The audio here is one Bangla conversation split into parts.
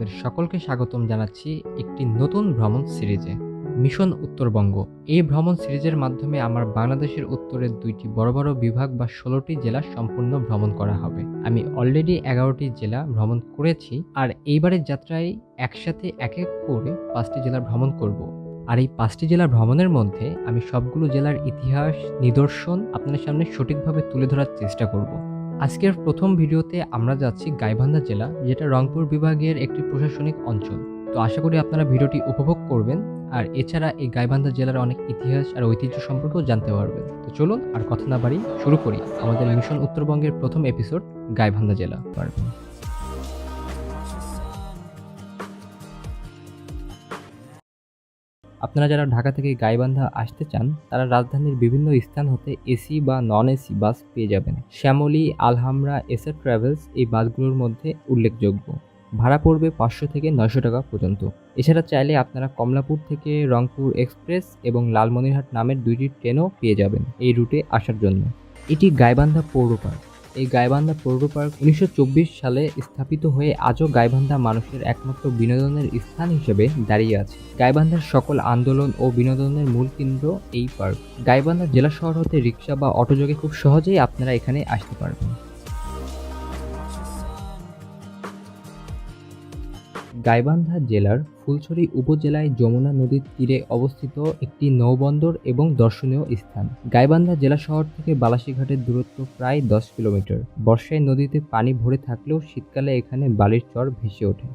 আপনাদের সকলকে স্বাগতম জানাচ্ছি একটি নতুন ভ্রমণ সিরিজে। মিশন উত্তরবঙ্গ। এই ভ্রমণ সিরিজের মাধ্যমে আমার বাংলাদেশের উত্তরের দুইটি বড় বড় বিভাগ বা ষোলোটি জেলা সম্পূর্ণ ভ্রমণ করা হবে। আমি অলরেডি এগারোটি জেলা ভ্রমণ করেছি আর এইবারের যাত্রায় একসাথে এক এক করে পাঁচটি জেলা ভ্রমণ করব। আর এই পাঁচটি জেলার ভ্রমণের মধ্যে আমি সবগুলো জেলার ইতিহাস, নিদর্শন আপনাদের সামনে সঠিকভাবে তুলে ধরার চেষ্টা করব। আজকের প্রথম ভিডিওতে আমরা যাচ্ছি গাইবান্ধা জেলা, যেটা রংপুর বিভাগের একটি প্রশাসনিক অঞ্চল। তো আশা করি আপনারা ভিডিওটি উপভোগ করবেন, আর এছাড়া এই গাইবান্ধা জেলার অনেক ইতিহাস আর ঐতিহ্য সম্পর্কেও জানতে পারবেন। তো চলুন আর কথা না বাড়ি শুরু করি আমাদের মিশন উত্তরবঙ্গের প্রথম এপিসোড গাইবান্ধা জেলা। পারবেন আপনারা যারা ঢাকা থেকে গাইবান্ধা আসতে চান, তারা রাজধানীর বিভিন্ন স্থান হতে এসি বা নন এসি বাস পেয়ে যাবেন। শ্যামলী, আলহামরা এসআর ট্রাভেলস এই বাসগুলোর মধ্যে উল্লেখযোগ্য। ভাড়া পড়বে পাঁচশো থেকে নয়শো টাকা পর্যন্ত। এছাড়া চাইলে আপনারা কমলাপুর থেকে রংপুর এক্সপ্রেস এবং লালমনিরহাট নামের দুইটি ট্রেনও পেয়ে যাবেন এই রুটে আসার জন্য। এটি গাইবান্ধা পৌর পার্ক। এই গাইবান্ধা পৌর পার্ক উনিশশো চব্বিশ সালে স্থাপিত হয়ে আজও গাইবান্ধা মানুষের একমাত্র বিনোদনের স্থান হিসেবে দাঁড়িয়ে আছে। গাইবান্ধার সকল আন্দোলন ও বিনোদনের মূল কেন্দ্র এই পার্ক। গাইবান্ধা জেলা শহর হতে রিক্সা বা অটোযোগে খুব সহজেই আপনারা এখানে আসতে পারবেন। গাইবান্ধা জেলার ফুলছড়ি উপজেলায় যমুনা নদীর তীরে অবস্থিত একটি নৌবন্দর এবং দর্শনীয় স্থান। গাইবান্ধা জেলা শহর থেকে বালাসীঘাটের দূরত্ব প্রায় দশ কিলোমিটার। বর্ষায় নদীতে পানি ভরে থাকলেও শীতকালে এখানে বালির চর ভেসে ওঠে।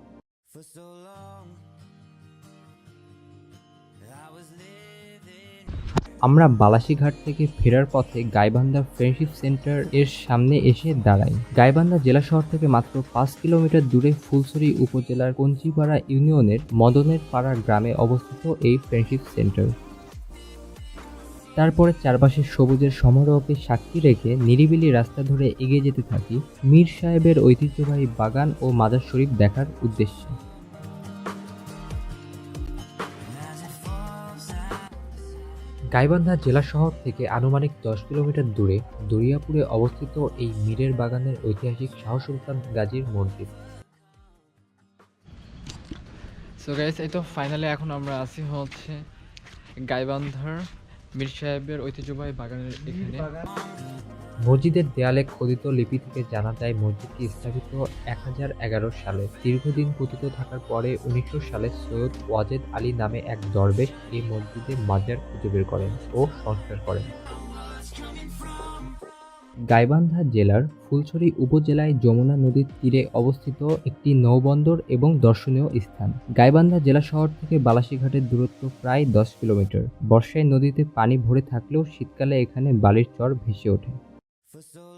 আমরা বালাসীঘাট থেকে ফেরার পথে গাইবান্ধা ফ্রেন্ডশিপ সেন্টার এর সামনে এসে দাঁড়াই। গাইবান্ধা জেলা শহর থেকে মাত্র পাঁচ কিলোমিটার দূরে ফুলছড়ি উপজেলার কঞ্চিপাড়া ইউনিয়নের মদনের পাড়া গ্রামে অবস্থিত এই ফ্রেন্ডশিপ সেন্টার। তারপরে চারপাশে সবুজের সমারোহকে সাক্ষী রেখে নিরিবিলি রাস্তা ধরে এগিয়ে যেতে থাকি মীর সাহেবের ঐতিহ্যবাহী বাগান ও মাদার শরীফ দেখার উদ্দেশ্যে। গাইবান্ধা জেলা শহর থেকে আনুমানিক দশ কিলোমিটার দূরে দরিয়াপুরে অবস্থিত এই মীরের বাগানের ঐতিহাসিক শাহ সুলতান গাজীর মন্দির। সো গাইস এই তো ফাইনালে এখন আমরা আসি হচ্ছে গাইবান্ধার মীর সাহেবের ঐতিহ্যবাহী বাগানের এখানে। মসজিদের দেয়ালে খোদিত লিপি থেকে জানা যায়, মসজিদটি স্থাপিত এক হাজার এগারো সালে। দীর্ঘদিন পতিত থাকার পরে উনিশশো সালে সৈয়দ ওয়াজেদ আলী নামে এক দরবেশ এই মসজিদে মাজার খুঁজে বের করেন ও সংস্কার করেন। গাইবান্ধা জেলার ফুলছড়ি উপজেলায় যমুনা নদীর তীরে অবস্থিত একটি নৌবন্দর এবং দর্শনীয় স্থান। গাইবান্ধা জেলা শহর থেকে বালাসীঘাটের দূরত্ব প্রায় দশ কিলোমিটার। বর্ষায় নদীতে পানি ভরে থাকলেও শীতকালে এখানে বালির চর ভেসে ওঠে। For so